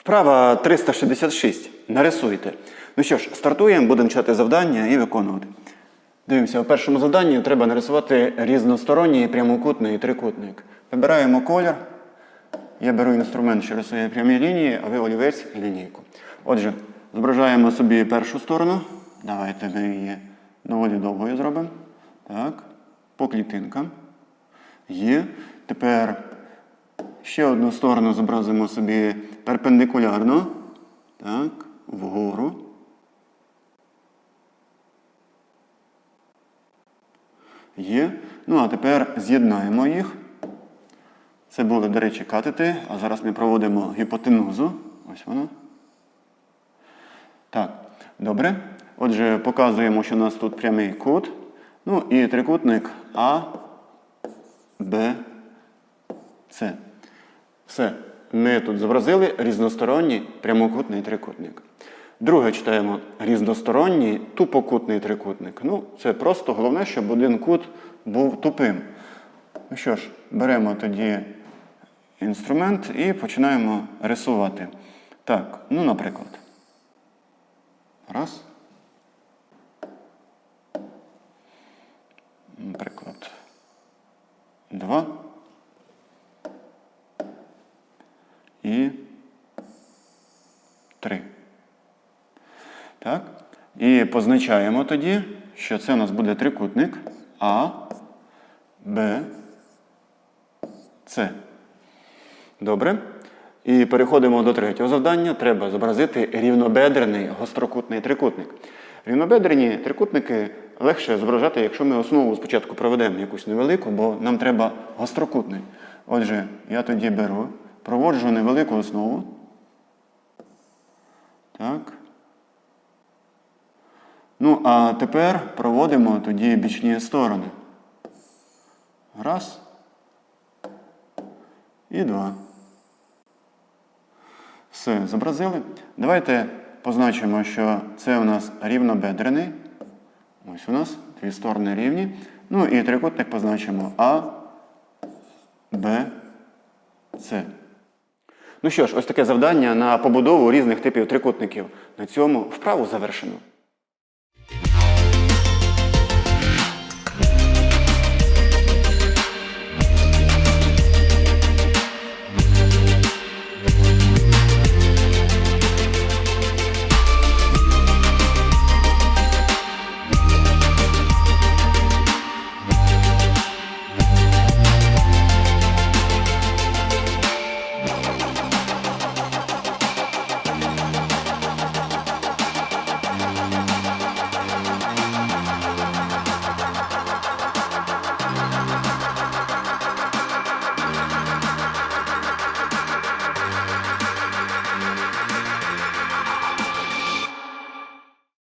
Вправа 366. Нарисуйте. Ну що ж, стартуємо, будемо читати завдання і виконувати. Дивимося, у першому завданні треба нарисувати різносторонній прямокутний трикутник. Вибираємо колір. Я беру інструмент, що рисує прямі лінії, а ви олівець лінійку. Отже, зображаємо собі першу сторону. Давайте ми її доволі довгою зробимо. Так. По клітинкам. Є. Тепер ще одну сторону зобразимо собі перпендикулярно. Так, вгору. Є. Ну, а тепер з'єднаємо їх. Це були, до речі, катети, а зараз ми проводимо гіпотенузу. Ось вона. Так, добре. Отже, показуємо, що у нас тут прямий кут. Ну і трикутник А, Б. Все. Ми тут зобразили різносторонній прямокутний трикутник. Друге читаємо різносторонній тупокутний трикутник. Ну, це просто головне, щоб один кут був тупим. Ну що ж, беремо тоді інструмент і починаємо рисувати. Так, ну, наприклад. Раз. Наприклад. Два. І три. Так. І позначаємо тоді, що це у нас буде трикутник А, Б, С. Добре. І переходимо до третього завдання. Треба зобразити рівнобедрений гострокутний трикутник. Рівнобедрені трикутники легше зображати, якщо ми основу спочатку проведемо якусь невелику, бо нам треба гострокутний. Отже, я тоді беру, проводжу невелику основу. Так. Ну, а тепер проводимо тоді бічні сторони. Раз. І два. Все, зобразили. Давайте позначимо, що це у нас рівнобедрений. Ось у нас дві сторони рівні. Ну і трикутник позначимо А, Б, С. Ну що ж, ось таке завдання на побудову різних типів трикутників. На цьому вправу завершено.